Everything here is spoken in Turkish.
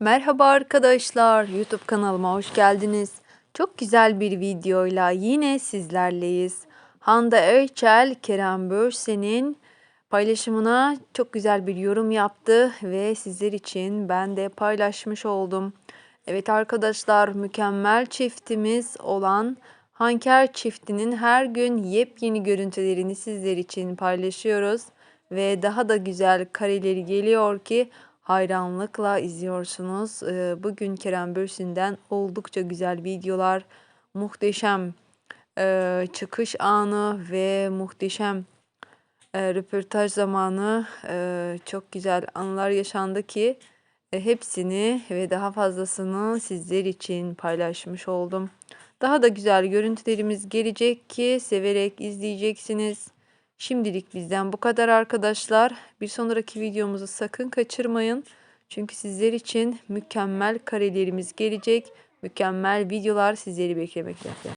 Merhaba arkadaşlar, YouTube kanalıma hoş geldiniz. Çok güzel bir videoyla yine sizlerleyiz. Hande Erçel, Kerem Bürsin'in paylaşımına çok güzel bir yorum yaptı ve sizler için ben de paylaşmış oldum. Evet arkadaşlar, mükemmel çiftimiz olan Hanker çiftinin her gün yepyeni görüntülerini sizler için paylaşıyoruz ve daha da güzel kareleri geliyor ki hayranlıkla izliyorsunuz. Ee, Bugün Kerem Bürsin'den oldukça güzel videolar, muhteşem e, çıkış anı ve muhteşem e, röportaj zamanı e, çok güzel anılar yaşandı ki hepsini ve daha fazlasını sizler için paylaşmış oldum. Daha da güzel görüntülerimiz gelecek ki severek izleyeceksiniz. Şimdilik bizden bu kadar arkadaşlar. Bir sonraki videomuzu sakın kaçırmayın. Çünkü sizler için mükemmel karelerimiz gelecek. Mükemmel videolar sizleri beklemekte.